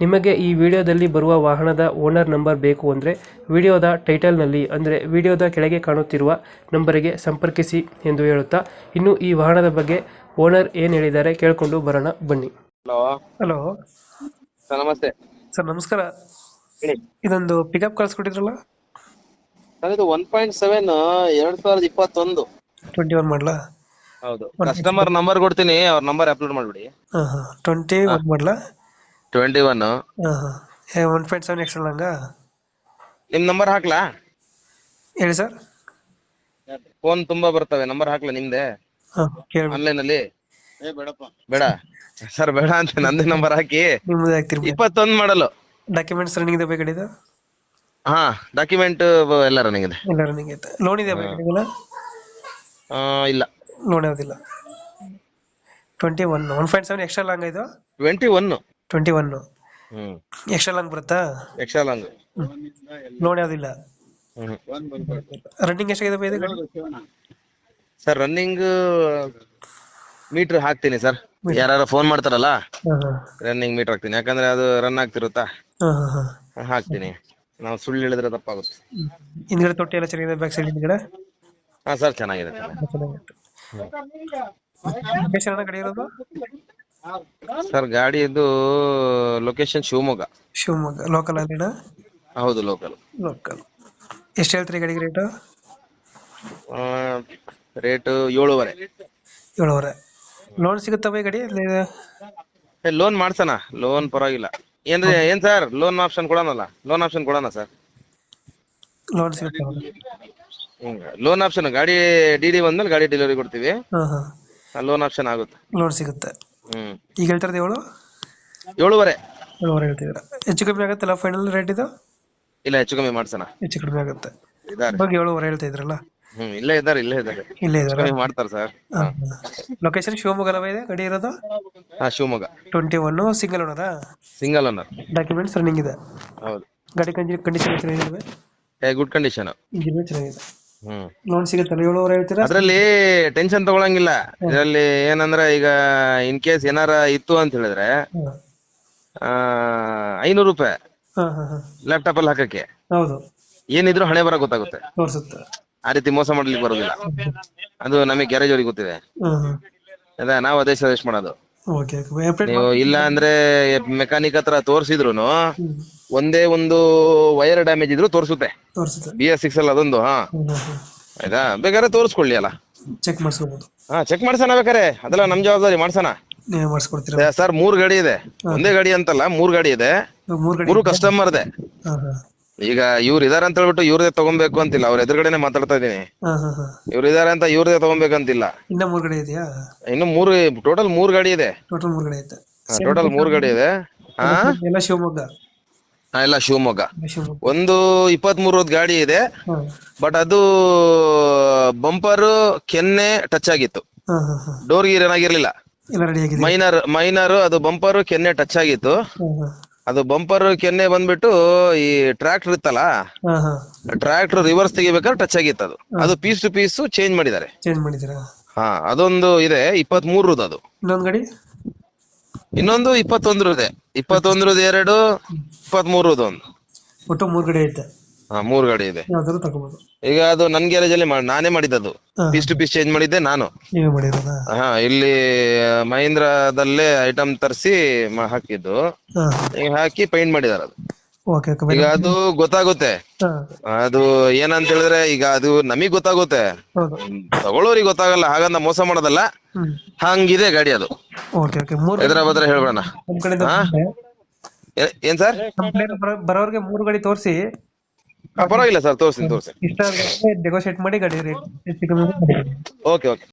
ನಿಮಗೆ ಈ ವಿಡಿಯೋದಲ್ಲಿ ಬರುವ ವಾಹನದ ಓನರ್ ನಂಬರ್ ಬೇಕು ಅಂದರೆ ವಿಡಿಯೋದ ಟೈಟಲ್ನಲ್ಲಿ ಅಂದರೆ ವಿಡಿಯೋದ ಕೆಳಗೆ ಕಾಣುತ್ತಿರುವ ನಂಬರಿಗೆ ಸಂಪರ್ಕಿಸಿ ಎಂದು ಹೇಳುತ್ತಾ ಇನ್ನು ಈ ವಾಹನದ ಬಗ್ಗೆ ಓನರ್ ಏನು ಹೇಳಿದ್ದಾರೆ ಕೇಳಿಕೊಂಡು ಬರೋಣ ಬನ್ನಿ. ಹಲೋ. ಹಲೋ. ಸರ್ ನಮಸ್ತೆ. ಸರ್ ನಮಸ್ಕಾರ. ಹೇಳಿ. ಇದೊಂದು ಪಿಕಪ್ ಕಳಿಸ್ಕೊಟ್ಟಿದ್ರಲ್ಲ? ಸರ್ ಇದು ಒನ್ ಪಾಯಿಂಟ್ ಸೆವೆನ್ ಎರಡ್ ಸಾವಿರದ ಇಪ್ಪತ್ತೊಂದು. ಟ್ವೆಂಟಿ ಒನ್ ಮಾಡ್ಲಾ ಹೌದು. ಕಸ್ಟಮರ್ ನಂಬರ್ ಕೊಡ್ತೀನಿ ಅವ್ರ ನಂಬರ್ ಅಪ್ಲೋಡ್ ಮಾಡ್ಬಿಡಿ. ಹಾಂ ಹಾಂ. ಟ್ವೆಂಟಿ ಒನ್ ಮಾಡಲ twenty one one point seven extra ಹಂಗ ನಿಮ್ ನಂಬರ್ ಹಾಕ್ಲಾ? ಹೇಳಿ ಸರ್ ಫೋನ್ ತುಂಬಾ ಬರ್ತವೆ ನಂಬರ್ ಹಾಕ್ಲಾ ನಿಮ್ದೆ? ಹಾಂ ಕೇಳಿ ಆನ್ಲೈನ್ ಅಲ್ಲಿ? ಬೇಡ. ಸರ್ ಬೇಡ ಅಂತ ನಂದೇ ನಂಬರ್ ಹಾಕಿ. ಇಪ್ಪತ್ತೊಂದ್ ಮಾಡಲು. ಡಾಕ್ಯುಮೆಂಟ್ಸ್ ರನ್ನಿಂಗ್ ಇದೆ ಬೇಕಾಡಿದ ಹಾ ಡಾಕ್ಯುಮೆಂಟ್ ಎಲ್ಲ ರನ್ನಿಂಗ್ ಇದೆ. ಎಲ್ಲ ರನ್ನಿಂಗ್ ಇದೆ ಲೋನ್ ಇದೆ ಆ, ಇಲ್ಲ. ಲೋನ್ ಯಾವುದಿಲ್ಲ. Twenty one one point seven extra long ಇದು? Twenty one twenty one. ಹ್ಮ್. ಎಕ್ಸ್ಟ್ರಾ ಲಾಂಗ್ ಬರುತ್ತಾ? ಎಕ್ಸ್ಟ್ರಾ ಲಾಂಗ್ ಲೋನ್ ಯಾವುದಿಲ್ಲ. ಹ್ಮ್. ರನ್ನಿಂಗ್ ಎಷ್ಟಾಗಿದೆ ಇದು ಗಾಡಿ? ಸರ್ ರನ್ನಿಂಗ್ ಮೀಟರ್ ಹಾಕ್ತೀನಿ ಸರ್. ಯಾರು ಫೋನ್ ಮಾಡ್ತಾರಲ್ಲ? ಹಾಂ ಹಾಂ. ರನ್ನಿಂಗ್ ಮೀಟರ್ ಹಾಕ್ತೀನಿ. ಯಾಕಂದ್ರೆ ಅದು ರನ್ ಆಗ್ತಿರುತ್ತಾ? ಹಾ, ಹಾ, ಹಾ. ಹಾಕ್ತೀನಿ. ನಾವು ಸುಳ್ಳು ಹೇಳಿದ್ರೆ ತಪ್ಪಾಗುತ್ತೆ. ಹಿಂದ್ಗಡೆ ತೊಟ್ಟಿ ಎಲ್ಲ ಚೆನ್ನಾಗಿದೆ ಬ್ಯಾಕ್ ಸೈಡ್ ಹಿಂದ್ಗಡೆ? ಹಾ ಸರ್ ಚೆನ್ನಾಗಿದೆ. ಚೆನ್ನಾಗಿದೆ. ಚೆನ್ನಾಗಿತ್ತು ಲೊಕೇಶನ್ ಅಣ್ಣ ಗಾಡಿ ಇರೋದು? ಸರ್ ಗಾಡಿ ಇದು ಲೊಕೇಶನ್ ಶಿವಮೊಗ್ಗ. ಶಿವಮೊಗ್ಗ. ಲೋಕಲ್ ಅಲ್ಲಿನ? ಹೌದು ಲೋಕಲ್ ಲೋಕಲ್ ಎಷ್ಟು ಹೇಳ್ತೀರಿ ಗಾಡಿಗೆ ರೇಟು ರೇಟ್ ಏಳುವರೆ. ಏಳುವರೆ. ಲೋನ್ ಸಿಗುತ್ತಾ ಗಾಡಿ? ಲೋನ್ ಮಾಡ್ಸೋಣ. ಲೋನ್ ಪರವಾಗಿಲ್ಲ. ಏನ್ರಿ ಏನ್ ಸರ್? ಲೋನ್ ಆಪ್ಷನ್ ಕೊಡೋಣಲ್ಲ? ಲೋನ್ ಆಪ್ಷನ್ ಕೊಡೋಣ ಸರ್? ಲೋನ್ ಸಿಗುತ್ತಾ? ಲೋನ್ ಆಪ್ಷನ್ ಗಾಡಿ ಡಿ ಡಿ ಬಂದ್ಮೇಲೆ ಗಾಡಿ ಡೆಲಿವರಿ ಕೊಡ್ತೀವಿ. ಲೋನ್ ಆಪ್ಷನ್ ಆಗುತ್ತೆ. ಲೋನ್ ಸಿಗುತ್ತೆ. ಈಗ ಹೇಳ್ತಾರದ ಏಳು? ಏಳುವರೆ. ಏಳುವರೆ ಹೇಳ್ತಿದ್ರ ಹೆಚ್ಚು ಕಮ್ಮಿ ಆಗುತ್ತಲ್ಲ ಫೈನಲ್ ರೇಟ್ ಇದು? ಇಲ್ಲ ಹೆಚ್ಚು ಕಮ್ಮಿ ಮಾಡ್ಸೋಣ. ಹೆಚ್ಚು ಕಡಿಮೆ ಆಗುತ್ತೆ. ಇದಾರೆ ಇವಾಗ ಏಳುವರೆ ಹೇಳ್ತಾ ಇದ್ರಲ್ಲ? ಹ್ಮ್ ಇಲ್ಲೇ ಇದಾರೆ ಇಲ್ಲೇ ಇದಾರೆ ಇಲ್ಲೇ ಇದಾರ ಕಮ್ಮಿ ಮಾಡ್ತಾರೆ ಸರ್. ಲೊಕೇಶನ್ ಶಿವಮೊಗ್ಗ ಇದೆ ಗಡಿ ಇರೋದು? ಹಾ ಶಿವಮೊಗ್ಗ. ಟ್ವೆಂಟಿ ಒನ್ ಸಿಂಗಲ್ ಓನರಾ ಸಿಂಗಲ್ ಓನರ್ ಡಾಕ್ಯುಮೆಂಟ್ಸ್ ರನ್ನಿಂಗ್ ಇದೆ. ಹೌದು. ಗಾಡಿ ಕಂಜಿ ಕಂಡೀಷನ್ ಚೆನ್ನಾಗಿದೆ ಏ ಗುಡ್ ಕಂಡೀಷನ್ ಇಂಜಿನ್ ಚೆನ್ನಾಗಿದೆ. ಲೋನ್ ಸಿಗುತ್ತಲ್ಲ ಏಳುವರೆ ಹೇಳ್ತೀರಾ ಅದ್ರಲ್ಲಿ ಟೆನ್ಷನ್ ತಗೊಳಂಗಿಲ್ಲ. ಇದರಲ್ಲಿ ಏನಂದ್ರೆ ಈಗ ಇನ್ ಕೇಸ್ ಏನಾರ ಇತ್ತು ಅಂತ ಹೇಳಿದ್ರೆ ಆ ಐನೂರು ರೂಪಾಯಿ ಹಾಂ ಹಾಂ ಹಾಂ. ಲ್ಯಾಪ್ಟಾಪ್ ಅಲ್ಲಿ ಹಾಕಕ್ಕೆ. ಹೌದು. ಏನಿದ್ರು ಹಣೆ ಬರ ಗೊತ್ತಾಗುತ್ತೆ. ತೋರಿಸುತ್ತೆ. ಆ ರೀತಿ ಮೋಸ ಮಾಡ್ಲಿಕ್ಕೆ ಬರೋದಿಲ್ಲ. ಅದು ನಮಗೆ ಗ್ಯಾರೇಜ್ ಅವ್ರಿಗೆ ಗೊತ್ತಿದೆ. ಅದ ಹಾಂ ಅದೇ ನಾವು ಅದೇ ಸಜೆಸ್ಟ್ ಮಾಡೋದು. ಓಕೆ ನೀವು ಇಲ್ಲ ಅಂದ್ರೆ ಮೆಕ್ಯಾನಿಕ್ ಹತ್ರ ತೋರಿಸಿದ್ರು ಒಂದೇ ಒಂದು ವೈರ್ ಡ್ಯಾಮೇಜ್ ಇದ್ರು ತೋರಿಸುತ್ತೆ. ತೋರಿಸುತ್ತೆ. ಬಿ ಎಸ್ ಸಿಕ್ಸ್ ಅಲ್ಲಿ ಅದೊಂದು ಹಾ. ಆಯ್ತಾ? ಬೇಕಾದ್ರೆ ತೋರಿಸ್ಕೊಳ್ಳಿ ಅಲ್ಲ. ಚೆಕ್ ಮಾಡಿಸ್ಕೋಬಹುದು ಹಾ ಚೆಕ್ ಮಾಡ್ಸೋಣ ಬೇಕಾರೆ ಅದೆಲ್ಲ ನಮ್ ಜವಾಬ್ದಾರಿ ಮಾಡ್ಸೋಣ. ನೀವೇ ಮಾಡಿಸ್ಕೊಡ್ತೀರಾ? ಸರ್ ಮೂರ್ ಗಾಡಿ ಇದೆ. ಒಂದೇ ಗಾಡಿ ಅಂತಲ್ಲ ಮೂರ್ ಗಾಡಿ ಇದೆ. ಮೂರು ಗಾಡಿ ಮೂರು ಕಸ್ಟಮರ್ ಇದೆ ಹಾಂ ಹಾಂ. ಈಗ ಇವ್ರು ಇದಾರೆ ಅಂತ ಹೇಳ್ಬಿಟ್ಟು ಇವ್ರದೇ ತಗೊಬೇಕು ಅಂತಿಲ್ಲ. ಅವ್ರ ಎದುರುಗಡೆನೆ ಮಾತಾಡ್ತಾ ಇದೀನಿ ಹಾ ಹಾ ಹಾಂ. ಇವ್ರು ಇದಾರೆ ಅಂತ ಇವ್ರದೇ ತಗೊಬೇಕಂತಿಲ್ಲ ಇನ್ನ ಮೂರು ಗಾಡಿ ಇದೆಯಾ? ಇನ್ನು ಮೂರು ಟೋಟಲ್ ಮೂರ್ ಗಾಡಿ ಇದೆ. ಟೋಟಲ್ ಮೂರು ಗಾಡಿ ಐತೆ. ಟೋಟಲ್ ಮೂರ್ ಗಾಡಿ ಇದೆ. ಹಾ? ಎಲ್ಲ ಶಿವಮೊಗ್ಗ. ಎಲ್ಲ ಶಿವಮೊಗ್ಗ. ಒಂದು ಇಪ್ಪತ್ತ್ ಮೂರು ಗಾಡಿ ಇದೆ. ಬಟ್ ಅದು ಬಂಪರ್ ಕೆನ್ನೆ ಟಚ್ ಆಗಿತ್ತು. ಡೋರ್ ಗೀರ್ ಏನಾಗಿರ್ಲಿಲ್ಲ. ಮೈನರ್ ಮೈನರ್ ಅದು ಬಂಪರ್ ಕೆನ್ನೆ ಟಚ್ ಆಗಿತ್ತು. ಅದು ಬಂಪರ್ ಕೆನ್ನೆ ಬಂದ್ಬಿಟ್ಟು ಈ ಟ್ರ್ಯಾಕ್ಟರ್ ಇತ್ತಲ್ಲ ಟ್ರ್ಯಾಕ್ಟರ್ ರಿವರ್ಸ್ ತೆಗಿಬೇಕಾದ್ರೆ ಟಚ್ ಆಗಿತ್ತು ಅದು. ಅದು ಪೀಸ್ ಟು ಪೀಸ್ ಚೇಂಜ್ ಮಾಡಿದ್ದಾರೆ. ಚೇಂಜ್ ಮಾಡಿದ್ದೀರಾ? ಹಾ ಅದೊಂದು ಇದೆ ಇಪ್ಪತ್ತ್ ಮೂರದು ಅದು ಇನ್ನೊಂದು ಗಾಡಿ ಇನ್ನೊಂದು ಇಪ್ಪತ್ತೊಂದ್ರ ಇದೆ ಇಪ್ಪತ್ತೊಂದ್ರದ್ದು ಎರಡು ಇಪ್ಪತ್ತ್ ಮೂರದು ಒಂದು. ಒಟ್ಟು ಮೂರು ಗಾಡಿ ಐತೆ. ಹಾ ಮೂರ್ ಗಾಡಿ ಇದೆ. ಯಾವ್ದಾದ್ರು ಈಗ ಅದು ನನ್ ಗ್ಯಾರೇಜ್ ಅಲ್ಲಿ ನಾನೇ ಮಾಡಿದ್ದದು. ಅದು ಪೀಸ್ ಟು ಪೀಸ್ ಚೇಂಜ್ ಮಾಡಿದ್ದೆ ನಾನು. ನೀವೇ ಮಾಡಿರೋದಾ? ಹಾ ಇಲ್ಲಿ ಮಹೀಂದ್ರದಲ್ಲೇ ಐಟಮ್ ತರಿಸಿ ಹಾಕಿದ್ದು. ಹಾಂ. ಈಗ ಹಾಕಿ ಪೈಂಟ್ ಮಾಡಿದಾರೆ ಅದು. ಓಕೆ ಓಕೆ ಈಗ ಅದು ಗೊತ್ತಾಗುತ್ತೆ. ಅದು ಏನಂತ ಹೇಳಿದ್ರೆ ಈಗ ಅದು ನಮಗ್ ಗೊತ್ತಾಗುತ್ತೆ. ಹೌದು. ತಗೊಳ್ಳೋರಿಗೆ ಗೊತ್ತಾಗಲ್ಲ ಹಾಗಂತ ಮೋಸ ಮಾಡೋದಲ್ಲ. ಹಂಗಿದೆ ಗಾಡಿ ಅದು. ಓಕೆ ಓಕೆ ಮೂರು ಹೇಳ್ಬೇಡ ಏನ್ ಸರ್? ಬರೋರಿಗೆ ಬರೋ- ಬರೋರ್ಗೆ ಮೂರು ಗಾಡಿ ತೋರಿಸಿ. ಪರವಾಗಿಲ್ಲ ಸರ್ ತೋರ್ಸಿ ತೋರ್ಸಿ ಇಷ್ಟ ನೆಗೋಶಿಯೇಟ್ ಮಾಡಿ ಗಾಡಿ ರೇಟ್ ಓಕೆ ಓಕೆ